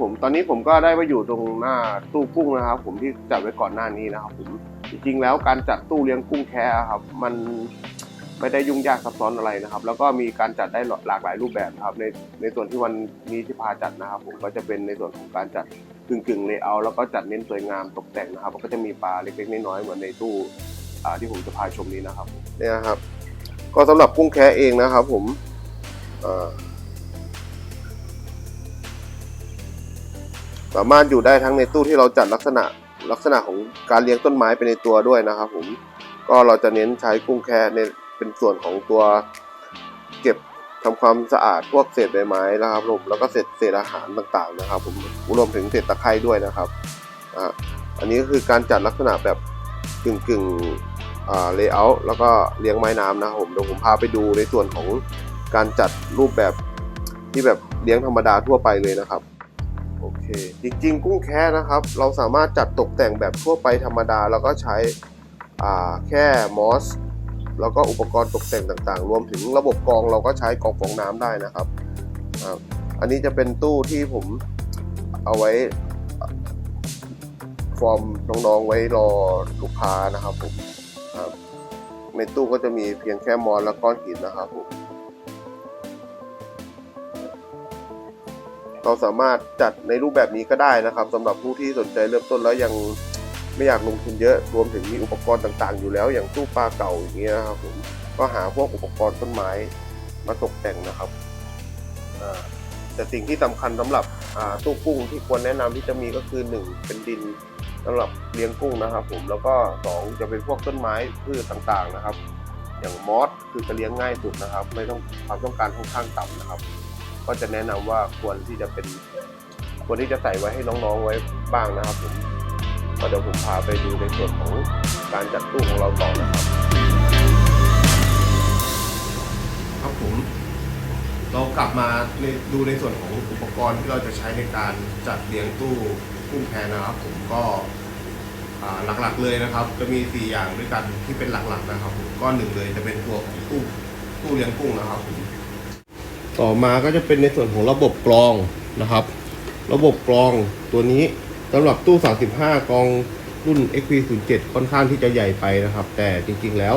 ผมตอนนี้ผมก็ได้มาอยู่ตรงหน้าตู้กุ้งนะครับ ผมที่จัดไว้ก่อนหน้านี้นะครับผมจริงๆแล้วการจัดตู้เลี้ยงกุ้งแค่ครับมันไม่ได้ยุ่งยากซับซ้อนอะไรนะครับ แล้วก็มีการจัดได้หลากหลายรูปแบบนะครับ ในในส่วนที่วันนี้ที่พาจัดนะครับ ผมก็จะเป็นในส่วนของการจัดกึ่งกึ่งเลเยอร์แล้วก็จัดเน้นสวยงามตกแต่งนะครับก็จะมีปลาเล็กๆน้อยๆเหมือนในตู้ที่ผมจะพาชมนี้นะครับเนี่ยครับ ก็สำหรับกุ้งแค่เองนะครับ ผมอ่า สามารถอยู่ได้ทั้งในตู้ที่เราจัดลักษณะลักษณะของการเลี้ยงต้นไม้ไปในตัวด้วยนะครับผมก็เราจะเน้นใช้กุ้งแค่ในเป็นส่วนของตัวเก็บทำความสะอาดพวกเศษใบไม้นะครับผมแล้วก็เศษเศษอาหารต่างๆนะครับ ผมรวมถึงเศษตะไคร้ด้วยนะครับอ่าอันนี้ก็คือการจัดลักษณะแบบกึ่งกึ่งอ่าเลเยอร์แล้วก็เลี้ยงไม้น้ำนะครับผมเดี๋ยวผมพาไปดูในส่วนของการจัดรูปแบบที่แบบเลี้ยงธรรมดาทั่วไปเลยนะครับ จริงๆ กุ้งแค่นะครับ เราสามารถจัดตกแต่งแบบทั่วไปธรรมดา แล้วก็ใช้แค่มอสแล้วก็อุปกรณ์ตกแต่งต่างๆ รวมถึงระบบกรองเราก็ใช้กรองฟองน้ำได้นะครับ อันนี้จะเป็นตู้ที่ผมเอาไว้ฟอร์มน้องๆไว้รอลูกค้านะครับผมในตู้ก็จะมีเพียงแค่มอสและก้อนหินนะครับผม เราสามารถจัดในรูปแบบนี้ก็ได้นะครับสำหรับผู้ที่สนใจเริ่มต้นแล้วยังไม่อยากลงทุนเยอะรวมถึงมีอุปกรณ์ต่างๆ อยู่แล้ว อย่างตู้ปลาเก่าอย่างเงี้ยนะครับผมก็หาพวกอุปกรณ์ต้นไม้มาตกแต่งนะครับแต่สิ่งที่สำคัญสำหรับตู้กุ้งที่ควรแนะนำที่จะมีก็คือหนึ่งเป็นดินสำหรับเลี้ยงกุ้งนะครับ ผมแล้วก็สองจะเป็นพวกต้นไม้พืชต่างๆนะครับ อย่างมอสคือจะเลี้ยงง่ายสุดนะครับ ไม่ต้องความต้องการค่อนข้างต่ำนะครับ ก็จะแนะนำว่าควรที่จะเป็นควรที่จะใส่ไว้ให้น้องๆไว้บ้างนะครับผมก็เดี๋ยวผมพาไปดูในส่วนของการจัดตู้ของเราต่อนะครับ ครับผม เรากลับมาดูในส่วนของอุปกรณ์ที่เราจะใช้ในการจัดเรียงตู้กุ้งแพนะครับ ผมก็หลักๆเลยนะครับ จะมี 4 อย่างด้วยกันที่เป็นหลักๆนะครับ ผมก็หนึ่งเลยจะเป็นตัวของตู้ตู้เลี้ยงกุ้งนะครับผม ต่อมาก็จะเป็นในส่วนของระบบกรองนะครับ ระบบกรองตัวนี้สำหรับตู้ 35 กรองรุ่น XP07 ค่อนข้างที่จะใหญ่ไปนะครับ แต่จริงๆแล้ว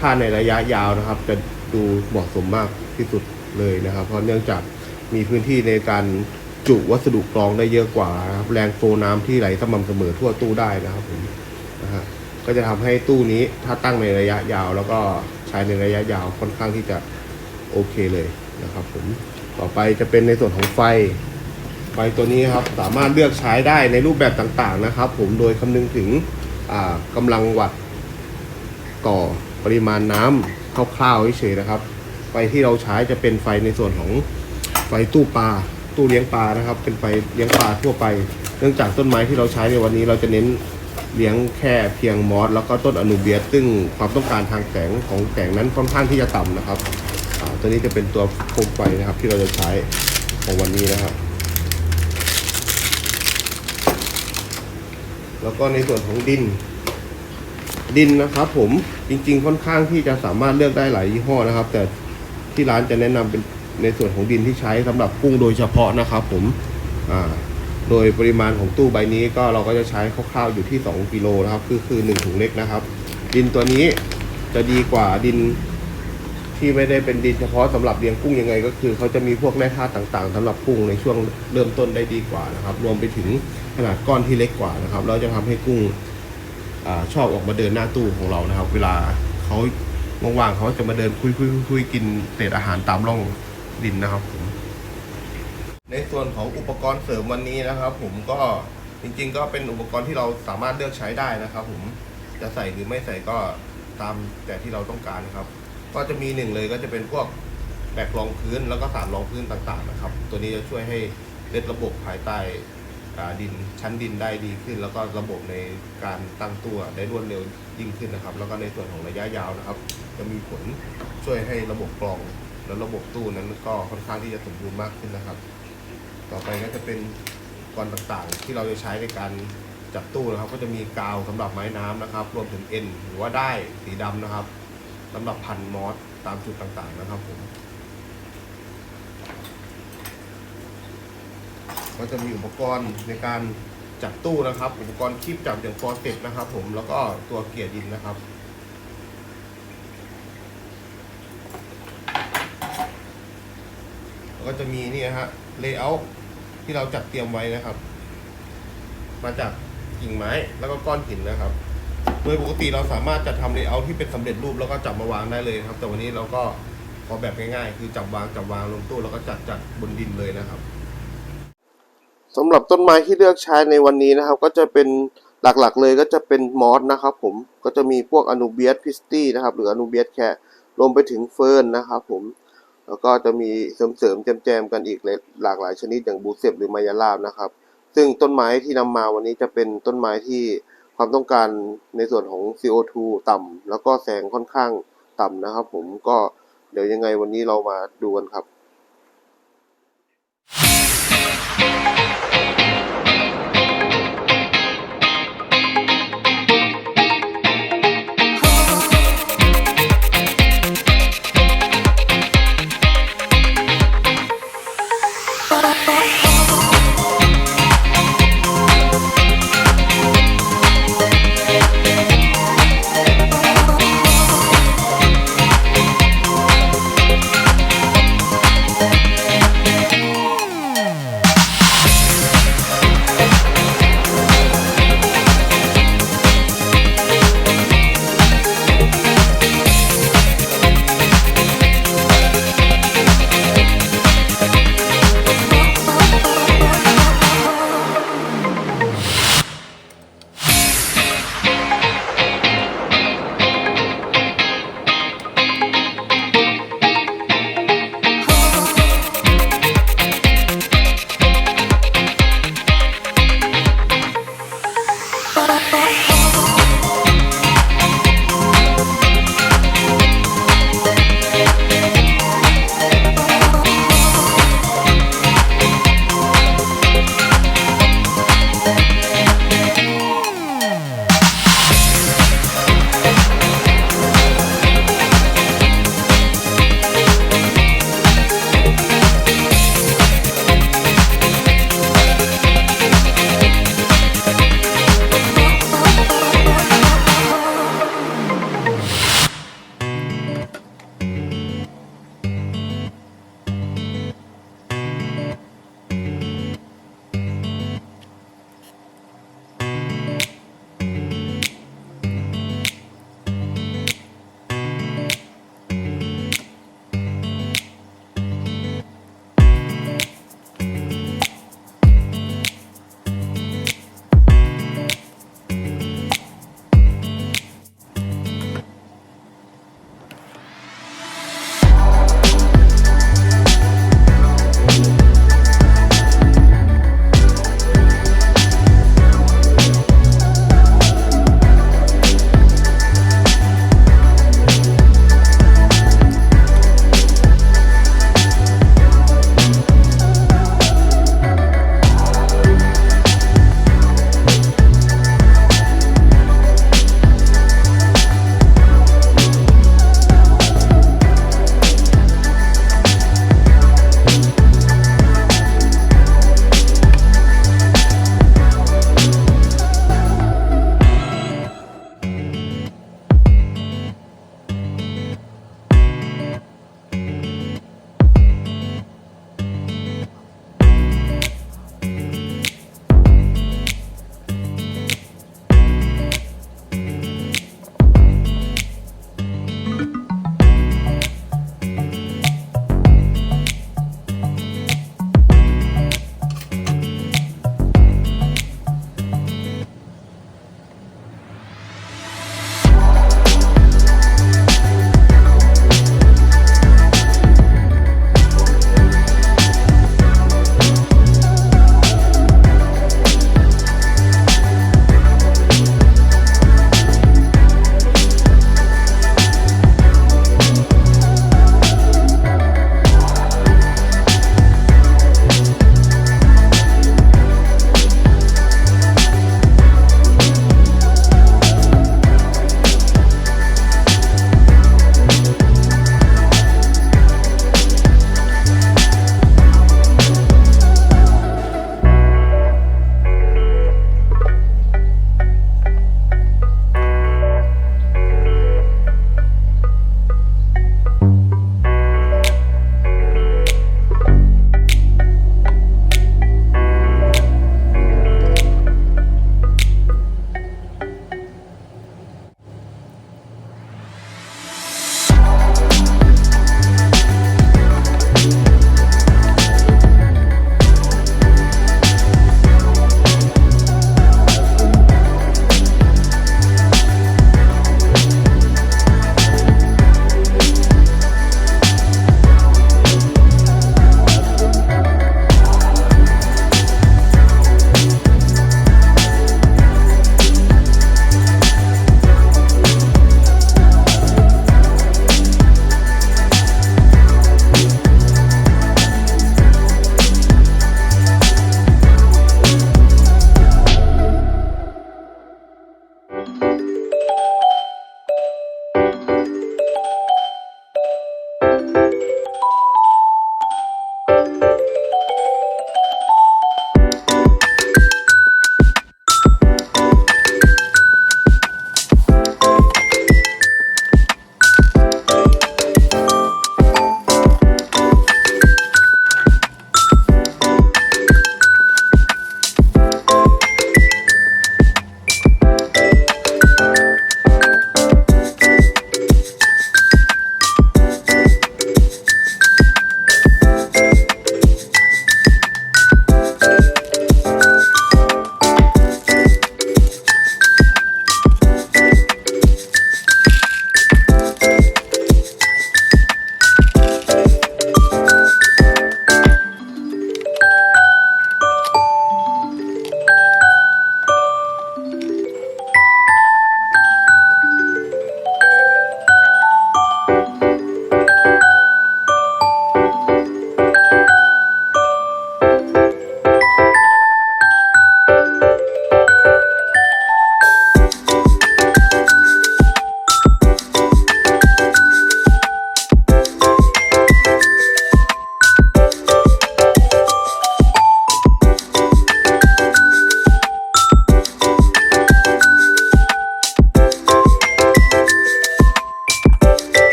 ถ้าในระยะยาวนะครับ จะดูเหมาะสมมากที่สุดเลยนะครับ เพราะเนื่องจากมีพื้นที่ในการจุวัสดุกรองได้เยอะกว่าครับแรงโฟน้ำที่ไหลสม่ำเสมอทั่วตู้ได้นะครับผมนะฮะก็จะทำให้ตู้นี้ถ้าตั้งในระยะยาว แล้วก็ใช้ในระยะยาวค่อนข้างที่จะโอเคเลย นะครับผมต่อไปจะเป็นในส่วนของไฟ ไฟตัวนี้ครับสามารถเลือกใช้ได้ในรูปแบบต่างๆนะครับ ผมโดยคำนึงถึงอ่ากำลังวัตต์ต่อปริมาณน้ำคร่าวๆเฉยๆนะครับ ไฟที่เราใช้จะเป็นไฟในส่วนของไฟตู้ปลาตู้เลี้ยงปลานะครับ เป็นไฟเลี้ยงปลาทั่วไป เนื่องจากต้นไม้ที่เราใช้ในวันนี้เราจะเน้นเลี้ยงแค่เพียงมอสแล้วก็ต้นอนูเบียสซึ่งความต้องการทางแสงของแสงนั้นค่อนข้างที่จะต่ำนะครับ ตัวนี้จะเป็นตัวโคมไฟนะครับ ที่เราจะใช้ของวันนี้นะครับ แล้วก็ในส่วนของดิน ดินนะครับผมจริงๆค่อนข้างที่จะสามารถเลือกได้หลายยี่ห้อนะครับ แต่ที่ร้านจะแนะนำเป็นในส่วนของดินที่ใช้สำหรับกุ้งโดยเฉพาะนะครับ ผมอ่าโดยปริมาณของตู้ใบนี้ก็เราก็จะใช้คร่าวๆอยู่ที่ 2 กิโลนะครับ คือคือ1ถุงเล็กนะครับ ดินตัวนี้จะดีกว่าดิน ที่ไม่ได้เป็นดินเฉพาะสำหรับเลี้ยงกุ้งยังไง ก็คือเขาจะมีพวกแร่ธาตุต่างๆสำหรับกุ้งในช่วงเริ่มต้นได้ดีกว่านะครับ รวมไปถึงขนาดก้อนที่เล็กกว่านะครับแล้วจะทำให้กุ้งอชอบออกมาเดินหน้าตู้ของเรานะครับ เวลาเขาว่างๆเขาจะมาเดินคุยๆคุยกินเศษอาหารตามร่องดินนะครับผมในส่วนของอุปกรณ์เสริมวันนี้นะครับ ผมก็จริง ๆ ก็เป็นอุปกรณ์ที่เราสามารถเลือกใช้ได้นะครับ ผมจะใส่หรือไม่ใส่ก็ตามแต่ที่เราต้องการนะครับ ก็จะมีหนึ่งเลยก็จะเป็นพวกแบกรองพื้นแล้วก็สารรองพื้นต่างๆนะครับ ตัวนี้จะช่วยให้เล็ดระบบภายใต้ดินชั้นดินได้ดีขึ้น แล้วก็ระบบในการตั้งตัวได้รวดเร็วยิ่งขึ้นนะครับ แล้วก็ในส่วนของระยะยาวนะครับ จะมีผลช่วยให้ระบบกรองและระบบตู้นั้นก็ค่อนข้างที่จะสมบูรณ์มากขึ้นนะครับ ต่อไปก็จะเป็นกรต่างๆ ที่เราจะใช้ในการจับตู้นะครับ ก็จะมีกาวสำหรับไม้น้ำนะครับ รวมถึงเอ็นหรือว่าได้สีดำนะครับ สำหรับพันมอสตามจุดต่างๆนะครับผม ก็จะมีอุปกรณ์ในการจับตู้นะครับ อุปกรณ์คีบจับอย่างฟอร์เซ็ตนะครับ ผมแล้วก็ตัวเกียร์ดินนะครับแล้วก็จะมีนี่นะฮะเลเยอร์ที่เราจัดเตรียมไว้นะครับ มาจากกิ่งไม้แล้วก็ก้อนหินนะครับ โดยปกติเราสามารถจัดทำเลเยอร์ที่เป็นสำเร็จรูปแล้วก็จับมาวางได้เลยครับ แต่วันนี้เราก็ขอแบบง่ายๆ คือจับวางจับวางลงตู้แล้วก็จัดจัดบนดินเลยนะครับสำหรับต้นไม้ที่เลือกใช้ในวันนี้นะครับ ก็จะเป็นหลักๆเลยก็จะเป็นมอสนะครับผมก็จะมีพวกอนูเบียสพิสตี้นะครับ หรืออนูเบียสแครวมไปถึงเฟิร์นนะครับผมแล้วก็จะมีเสริมๆแจมๆกันอีกหลากหลายชนิดอย่างบูเซบหรือมายาลาบนะครับ ซึ่งต้นไม้ที่นำมาวันนี้จะเป็นต้นไม้ที่ ความต้องการในส่วนของ CO2 ต่ำแล้วก็แสงค่อนข้างต่ำนะครับ ผมก็เดี๋ยวยังไงวันนี้เรามาดูกันครับ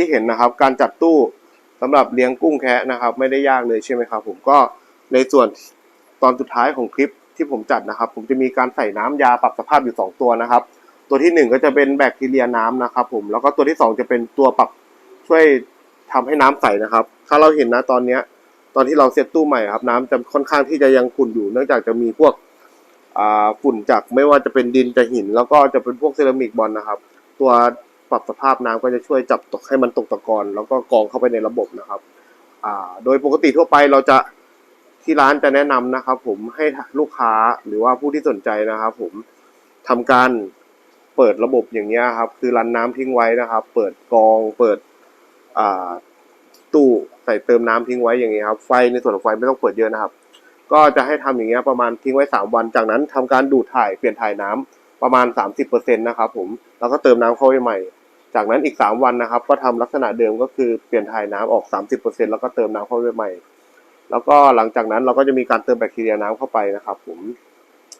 ที่เห็นนะครับ การจัดตู้สำหรับเลี้ยงกุ้งแคะนะครับ ไม่ได้ยากเลยใช่ไหมครับ ผมก็ในส่วนตอนสุดท้ายของคลิปที่ผมจัดนะครับ ผมจะมีการใส่น้ำยาปรับสภาพอยู่สองตัวนะครับ ตัวที่หนึ่งก็จะเป็นแบคทีเรียน้ำนะครับ ผมแล้วก็ตัวที่สองจะเป็นตัวปรับช่วยทำให้น้ำใสนะครับ ถ้าเราเห็นนะตอนเนี้ยตอนที่เราเซตตู้ใหม่ครับ น้ำจะค่อนข้างที่จะยังขุ่นอยู่ เนื่องจากจะมีพวกอ่าฝุ่นจากไม่ว่าจะเป็นดินจากหิน แล้วก็จะเป็นพวกเซรามิกบอลนะครับ ตัว ปรับสภาพน้ำก็จะช่วยจับตกให้มันตกตะกอนแล้วก็กองเข้าไปในระบบนะครับอ่าโดยปกติทั่วไปเราจะที่ร้านจะแนะนำนะครับ ผมให้ลูกค้าหรือว่าผู้ที่สนใจนะครับ ผมทำการเปิดระบบอย่างเงี้ยครับ คือรันน้ำทิ้งไว้นะครับ เปิดกองเปิดอ่าตู้ใส่เติมน้ำทิ้งไว้อย่างเงี้ยครับ ไฟในส่วนของไฟไม่ต้องเปิดเยอะนะครับ ก็จะให้ทำอย่างเงี้ยประมาณทิ้งไว้สามวัน จากนั้นทำการดูดถ่ายเปลี่ยนถ่ายน้ำประมาณสามสิบเปอร์เซ็นต์นะครับ ผมแล้วก็เติมน้ำเข้าไปใหม่ จากนั้นอีกสามวันนะครับ ก็ทำลักษณะเดิมก็คือเปลี่ยนถ่ายน้ำออกสามสิบเปอร์เซ็นแล้วก็เติมน้ำเข้าไปใหม่ แล้วก็หลังจากนั้นเราก็จะมีการเติมแบคทีเรียน้ำเข้าไปนะครับ ผม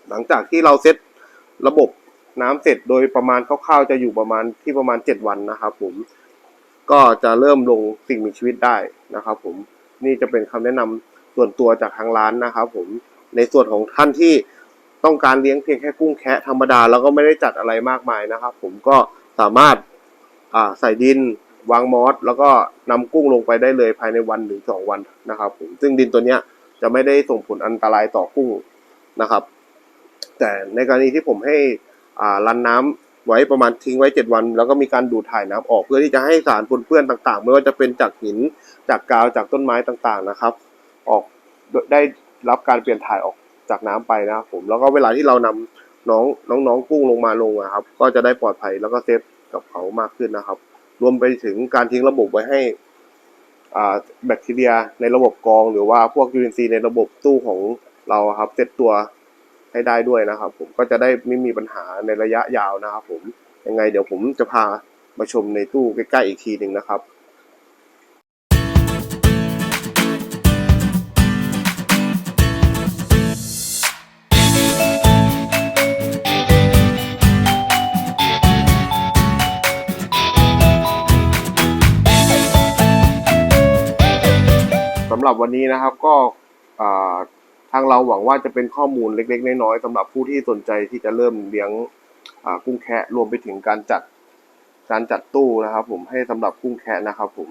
หลังจากที่เราเซตระบบน้ำเสร็จโดยประมาณคร่าวๆจะอยู่ประมาณที่ประมาณเจ็ดวันนะครับ ผมก็จะเริ่มลงสิ่งมีชีวิตได้นะครับ ผมนี่จะเป็นคำแนะนำส่วนตัวจากทางร้านนะครับ ผมในส่วนของท่านที่ต้องการเลี้ยงเพียงแค่กุ้งแคะธรรมดา แล้วก็ไม่ได้จัดอะไรมากมายนะครับ ผมก็สามารถ ใส่ดินวางมอสแล้วก็นำกุ้งลงไปได้เลยภายในวันหรือสองวันนะครับผมซึ่งดินตัวเนี้ยจะไม่ได้ส่งผลอันตรายต่อกุ้งนะครับ แต่ในกรณีที่ผมให้รันน้ำไว้ประมาณทิ้งไว้เจ็ดวัน แล้วก็มีการดูดถ่ายน้ำออกเพื่อที่จะให้สารปนเปื้อนต่างๆ ไม่ว่าจะเป็นจากหินจากกาวจากต้นไม้ต่างๆนะครับ ออกได้รับการเปลี่ยนถ่ายออกจากน้ำไปนะครับผมแล้วก็เวลาที่เรานำน้องน้องๆกุ้งลงมาลงอะครับ ก็จะได้ปลอดภัยแล้วก็เซฟ กับเขามากขึ้นนะครับ รวมไปถึงการทิ้งระบบไว้ให้อ่าแบคทีเรียในระบบกรอง หรือว่าพวกยูเอนซีในระบบตู้ของเราครับเซตตัวให้ได้ด้วยนะครับ ผมก็จะได้ไม่มีปัญหาในระยะยาวนะครับ ผมยังไงเดี๋ยวผมจะพามาชมในตู้ใกล้ๆอีกทีหนึ่งนะครับ รับวันนี้นะครับก็ทางเราหวังว่าจะเป็นข้อมูลเล็ก ๆ น้อยๆสำหรับผู้ที่สนใจที่จะเริ่มเลี้ยงกุ้งแคะรวมไปถึงการจัดการจัดตู้นะครับ ผมให้สำหรับกุ้งแคะนะครับ ผม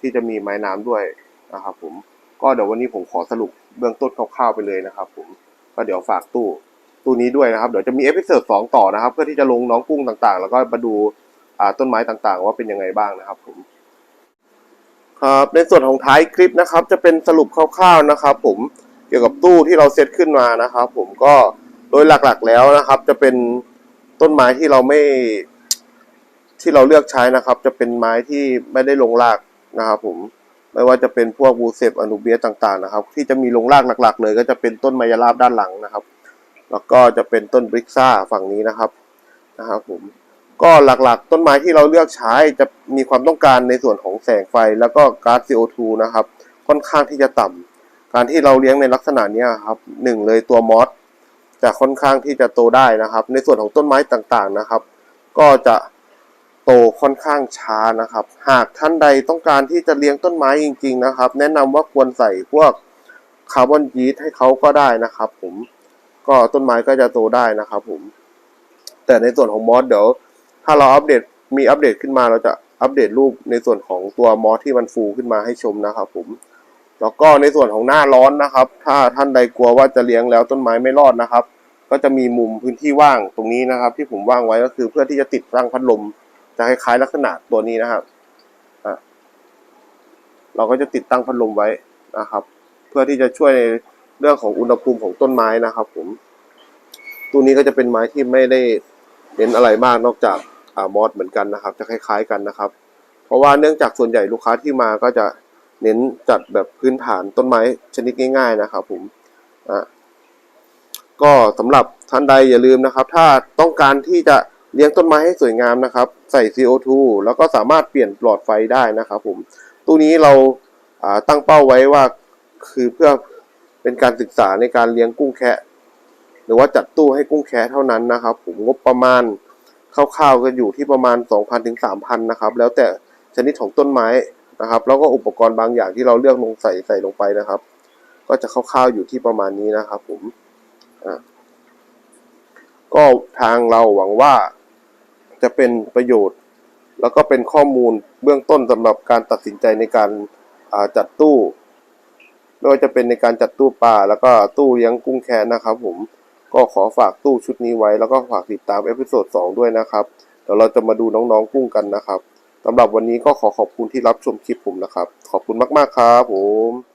ที่จะมีไม้น้ำด้วยนะครับ ผมก็เดี๋ยววันนี้ผมขอสรุปเบื้องต้นคร่าวๆไปเลยนะครับ ผมก็เดี๋ยวฝากตู้ตู้นี้ด้วยนะครับ เดี๋ยวจะมีเอพิโซดสองต่อนะครับ เพื่อที่จะลงน้องกุ้งต่างๆ แล้วก็มาดูต้นไม้ต่างๆ ว่าเป็นยังไงบ้างนะครับ ผม ครับในส่วนของท้ายคลิปนะครับ จะเป็นสรุปคร่าวๆนะครับ ผมเกี่ยวกับตู้ที่เราเซตขึ้นมานะครับ ผมก็โดยหลักๆแล้วนะครับ จะเป็นต้นไม้ที่เราไม่ ที่เราเลือกใช้นะครับ จะเป็นไม้ที่ไม่ได้ลงรากนะครับ ผมไม่ว่าจะเป็นพวกบูเซปอนุเบียต่างๆนะครับ ที่จะมีลงรากหลัก ๆ เลย ก็จะเป็นต้นไมยราบด้านหลังนะครับ แล้วก็จะเป็นต้นบริกซ่าฝั่งนี้นะครับนะครับผม ก็หลักๆ ต้นไม้ที่เราเลือกใช้จะมีความต้องการในส่วนของแสงไฟแล้วก็ก๊าซ CO2 นะครับ ค่อนข้างที่จะต่ำการที่เราเลี้ยงในลักษณะนี้ครับหนึ่งเลยตัวมอสจะค่อนข้างที่จะโตได้นะครับ ในส่วนของต้นไม้ต่างๆนะครับ ก็จะโตค่อนข้างช้านะครับ หากท่านใดต้องการที่จะเลี้ยงต้นไม้จริง ๆ นะครับ แนะนำว่าควรใส่พวกคาร์บอนยีสต์ให้เขาก็ได้นะครับ ผมก็ต้นไม้ก็จะโตได้นะครับ ผม แต่ในส่วนของมอสเดี๋ยว ถ้าเราอัปเดตมีอัปเดตขึ้นมาเราจะอัปเดตรูปในส่วนของตัวมอสที่มันฟูขึ้นมาให้ชมนะครับผม แล้วก็ในส่วนของหน้าร้อนนะครับ ถ้าท่านใดกลัวว่าจะเลี้ยงแล้วต้นไม้ไม่รอดนะครับ ก็จะมีมุมพื้นที่ว่างตรงนี้นะครับ ที่ผมว่างไว้ก็คือเพื่อที่จะติดตั้งพัดลม จะคล้ายๆลักษณะตัวนี้นะครับอะเราก็จะติดตั้งพัดลมไว้นะครับ เพื่อที่จะช่วยในเรื่องของอุณหภูมิของต้นไม้นะครับ ผม ตัวนี้ก็จะเป็นไม้ที่ไม่ได้ เน้นอะไรมากนอกจากอ่ามอสเหมือนกันนะครับ จะคล้ายๆกันนะครับ เพราะว่าเนื่องจากส่วนใหญ่ลูกค้าที่มาก็จะเน้นจัดแบบพื้นฐานต้นไม้ชนิดง่าย ๆนะครับ ผมอะก็สำหรับท่านใดอย่าลืมนะครับ ถ้าต้องการที่จะเลี้ยงต้นไม้ให้สวยงามนะครับ ใส่ CO2 แล้วก็สามารถเปลี่ยนหลอดไฟได้นะครับผมตู้นี้เราอ่าตั้งเป้าไว้ว่าคือเพื่อเป็นการศึกษาในการเลี้ยงกุ้งแคะ หรือว่าจัดตู้ให้กุ้งแคะเท่านั้นนะครับ ผมงบประมาณคร่าวๆก็อยู่ที่ประมาณ 2,000ถึง3,000นะครับ แล้วแต่ชนิดของต้นไม้นะครับ แล้วก็อุปกรณ์บางอย่างที่เราเลือกลงใส่ใส่ลงไปนะครับ ก็จะคร่าวๆอยู่ที่ประมาณนี้นะครับ ผมอะก็ทางเราหวังว่าจะเป็นประโยชน์ แล้วก็เป็นข้อมูลเบื้องต้นสำหรับการตัดสินใจในการาจัดตู้ไม่ว่าจะเป็นในการจัดตู้ปลาแล้วก็ตู้เลี้ยงกุ้งแคนนะครับผม ก็ขอฝากตู้ชุดนี้ไว้แล้วก็ฝากติดตามเอพิโซด2ด้วยนะครับเดี๋ยวเราจะมาดูน้องๆกุ้งกันนะครับสำหรับวันนี้ก็ขอขอบคุณที่รับชมคลิปผมนะครับ ขอบคุณมากๆครับผม